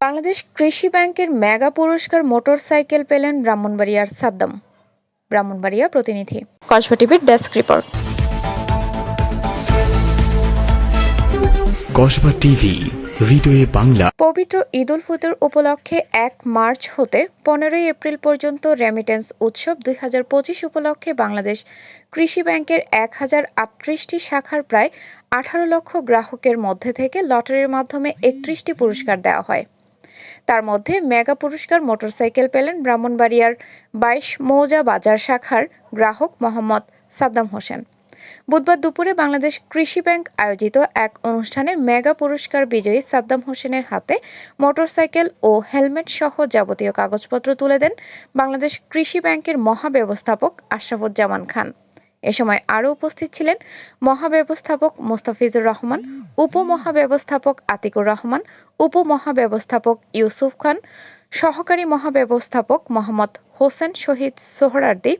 বাংলাদেশ কৃষি ব্যাংকের মেগা পুরস্কার মোটরসাইকেল পেলেন ব্রাহ্মণবাড়িয়ার সাদ্দাম। ব্রাহ্মণবাড়িয়া প্রতিনিধি। কসবা টিভির ডেস্ক রিপোর্ট। কসবা টিভি হৃদয়ে বাংলা। পবিত্র ঈদ উল ফিতর উপলক্ষে এক মার্চ হতে পনেরোই এপ্রিল পর্যন্ত রেমিটেন্স উৎসব দুই হাজার পঁচিশ উপলক্ষে বাংলাদেশ কৃষি ব্যাংকের এক হাজার আটত্রিশটি শাখার প্রায় আঠারো লক্ষ গ্রাহকের মধ্যে থেকে লটারির মাধ্যমে একত্রিশটি পুরস্কার দেওয়া হয়। তার মধ্যে মেগা পুরস্কার মোটরসাইকেল পেলেন ব্রাহ্মণবাড়িয়ার বাইশ মৌজা বাজার শাখার গ্রাহক মোহাম্মদ সাদ্দাম হোসেন। বুধবার দুপুরে বাংলাদেশ কৃষি ব্যাংক আয়োজিত এক অনুষ্ঠানে মেগা পুরস্কার বিজয়ী সাদ্দাম হোসেনের হাতে মোটরসাইকেল ও হেলমেট সহ যাবতীয় কাগজপত্র তুলে দেন বাংলাদেশ কৃষি ব্যাংকের মহাব্যবস্থাপক আশরাফুজ্জামান খান। এ সময় আরও উপস্থিত ছিলেন মহাব্যবস্থাপক মোস্তাফিজুর রহমান, উপমহাব্যবস্থাপক আতিকুর রহমান, উপমহাব্যবস্থাপক ইউসুফ খান, সহকারী মহাব্যবস্থাপক মোহাম্মদ হোসেন শহীদ সোহরার্দি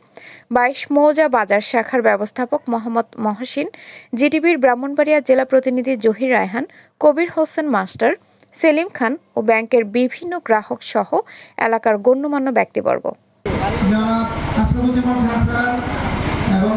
বাইশ মৌজা বাজার শাখার ব্যবস্থাপক মোহাম্মদ মহসিন জিটিভির ব্রাহ্মণবাড়িয়া জেলা প্রতিনিধি জহির রায়হান, কবির হোসেন মাস্টার, সেলিম খান ও ব্যাংকের বিভিন্ন গ্রাহক সহ এলাকার গণ্যমান্য ব্যক্তিবর্গ জনাব আশরাফুজ্জামান খান স্যার এবং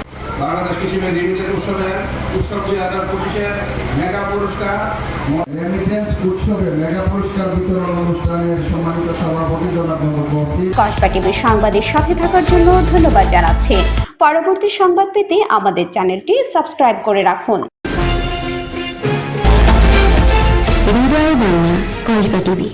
বাংলাদেশ কৃষি ব্যাংক লিমিটেড উৎসবের উৎসব দুই হাজার পঁচিশের মেগা পুরস্কার। রেমিটেন্স উৎসবে মেগা পুরস্কার বিতরণ অনুষ্ঠানের সম্মানিত সভাপতি জনাব কসবা টিভির সাংবাদিক সাথে থাকার জন্য ধন্যবাদ জানাচ্ছি। পরবর্তী সংবাদ পেতে আমাদের চ্যানেলটি সাবস্ক্রাইব করে রাখুন। কসবা টিভি